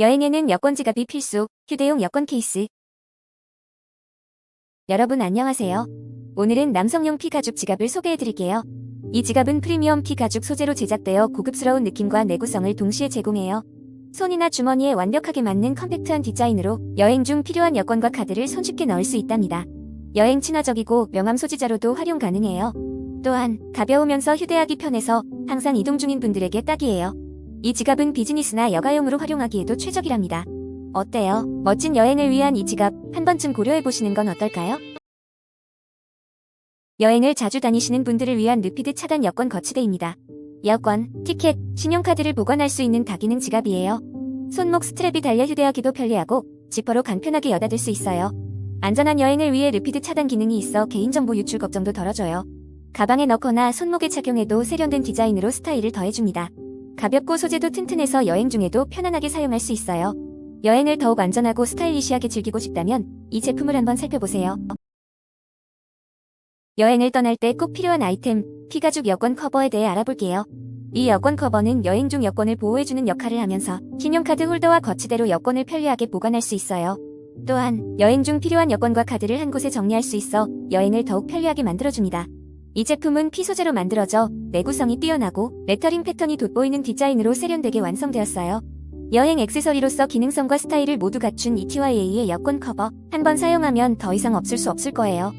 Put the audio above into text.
여행에는 여권 지갑이 필수, 휴대용 여권 케이스. 여러분 안녕하세요. 오늘은 남성용 피가죽 지갑을 소개해드릴게요. 이 지갑은 프리미엄 피가죽 소재로 제작되어 고급스러운 느낌과 내구성을 동시에 제공해요. 손이나 주머니에 완벽하게 맞는 컴팩트한 디자인으로 여행 중 필요한 여권과 카드를 손쉽게 넣을 수 있답니다. 여행 친화적이고 명함 소지자로도 활용 가능해요. 또한 가벼우면서 휴대하기 편해서 항상 이동 중인 분들에게 딱이에요. 이 지갑은 비즈니스나 여가용으로 활용하기에도 최적이랍니다. 어때요? 멋진 여행을 위한 이 지갑 한 번쯤 고려해보시는 건 어떨까요? 여행을 자주 다니시는 분들을 위한 르피드 차단 여권 거치대입니다. 여권, 티켓, 신용카드를 보관할 수 있는 다기능 지갑이에요. 손목 스트랩이 달려 휴대하기도 편리하고 지퍼로 간편하게 여닫을 수 있어요. 안전한 여행을 위해 르피드 차단 기능이 있어 개인정보 유출 걱정도 덜어줘요. 가방에 넣거나 손목에 착용해도 세련된 디자인으로 스타일을 더해줍니다. 가볍고 소재도 튼튼해서 여행 중에도 편안하게 사용할 수 있어요. 여행을 더욱 안전하고 스타일리시하게 즐기고 싶다면 이 제품을 한번 살펴보세요. 여행을 떠날 때 꼭 필요한 아이템, 피가죽 여권 커버에 대해 알아볼게요. 이 여권 커버는 여행 중 여권을 보호해주는 역할을 하면서 신용카드 홀더와 거치대로 여권을 편리하게 보관할 수 있어요. 또한 여행 중 필요한 여권과 카드를 한 곳에 정리할 수 있어 여행을 더욱 편리하게 만들어줍니다. 이 제품은 피 소재로 만들어져 내구성이 뛰어나고 레터링 패턴이 돋보이는 디자인으로 세련되게 완성되었어요. 여행 액세서리로서 기능성과 스타일을 모두 갖춘 ETYA의 여권 커버 한 번 사용하면 더 이상 없을 수 없을 거예요.